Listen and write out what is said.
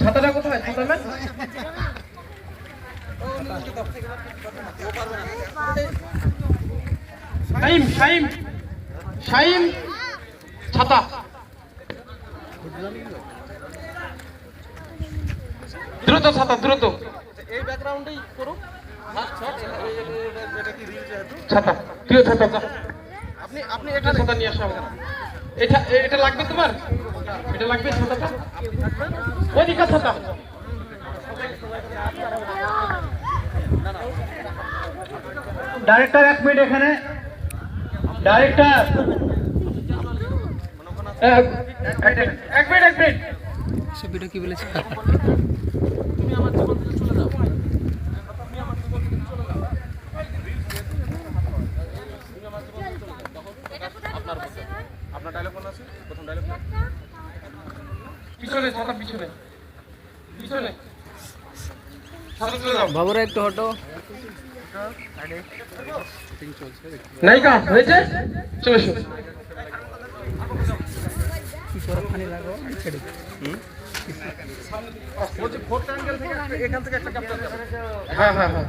ছাতাটা কোথায়? ছাতা ম্যান শাইম শাইম শাইম। ছাতা। দ্রুত ছাতা দ্রুত। এই ব্যাকগ্রাউন্ডেই করুক ফার্স্ট শট এটা কি রিল যেহেতু ছাতা তুইও ছাতা। আপনি আপনি এটা ছাতা নিয়ে আসো এটা এটা লাগবে তোমার? এটা লাগবে ছাতাটা? ডাইরেক্টর এক মিনিট এখানে। ডাইরেক্টর এক এক মিনিট এক মিনিট ছবিটা কি বলেছে? তুমি আমার জীবন থেকে চলে যাও তুমি আমার জীবন থেকে চলে যাও তুমি আমার জীবন থেকে চলে যাও তখন আপনার ডায়লগ আছে? প্রথম ডায়লগ পিছনে পিছনে পিছনে ছাতা চলে যাও বাবুরা একটু হটো। নায়িকা হয়েছে? চলে এসো। হ্যাঁ হ্যাঁ হ্যাঁ।